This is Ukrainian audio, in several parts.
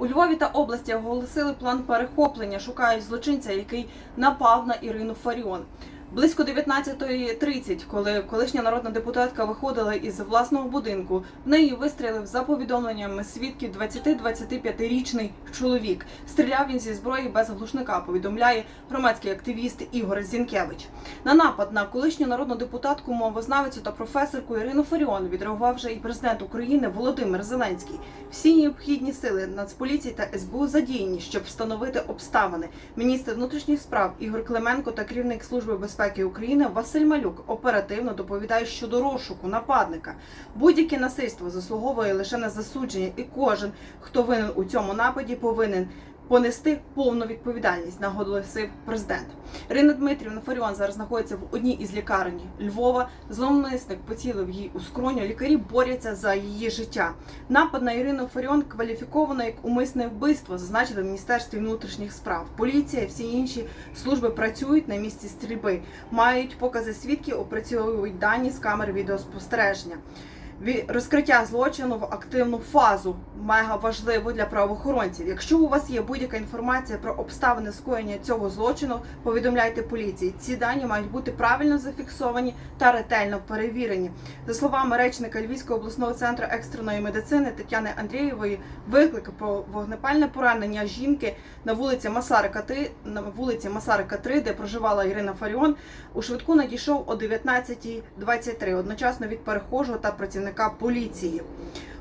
У Львові та області оголосили план перехоплення. Шукають злочинця, який напав на Ірину Фаріон. Близько 19.30, коли колишня народна депутатка виходила із власного будинку, в неї вистрілив за повідомленнями свідків 20-25-річний чоловік. Стріляв він зі зброї без глушника. Повідомляє громадський активіст Ігор Зінкевич. На напад на колишню народну депутатку, мовознавицю та професорку Ірину Фаріон відреагував вже і президент України Володимир Зеленський. Всі необхідні сили Нацполіції та СБУ задіяні, щоб встановити обставини. Міністр внутрішніх справ Ігор Клименко та керівник служби безпеки України Василь Малюк оперативно доповідає щодо розшуку нападника. Будь-яке насильство заслуговує лише на засудження, і кожен, хто винен у цьому нападі, повинен. Понести повну відповідальність, наголосив президент. Ірина Дмитрівна Фаріон зараз знаходиться в одній із лікарень Львова. Зловмисник поцілив їй у скроню. Лікарі борються за її життя. Напад на Ірину Фаріон кваліфіковано як умисне вбивство, зазначили в міністерстві внутрішніх справ. Поліція, всі інші служби працюють на місці стрільби, мають покази свідків, опрацьовують дані з камер відеоспостереження. Розкриття злочину в активну фазу мега важливо для правоохоронців. Якщо у вас є будь-яка інформація про обставини скоєння цього злочину, повідомляйте поліції. Ці дані мають бути правильно зафіксовані та ретельно перевірені. За словами речника Львівського обласного центру екстреної медицини Тетяни Андрієвої, виклик про вогнепальне поранення жінки на вулиці Масарика 3, на вулиці Масарика 3, де проживала Ірина Фаріон, у швидку надійшов о 19.23, одночасно від перехожого та працівника поліції.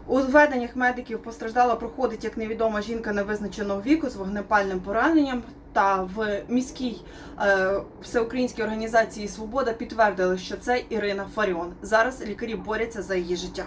У зведеннях медиків постраждала проходить як невідома жінка невизначеного віку з вогнепальним пораненням. Та в міській е, всеукраїнській організації Свобода підтвердили, що це Ірина Фаріон. Зараз лікарі борються за її життя.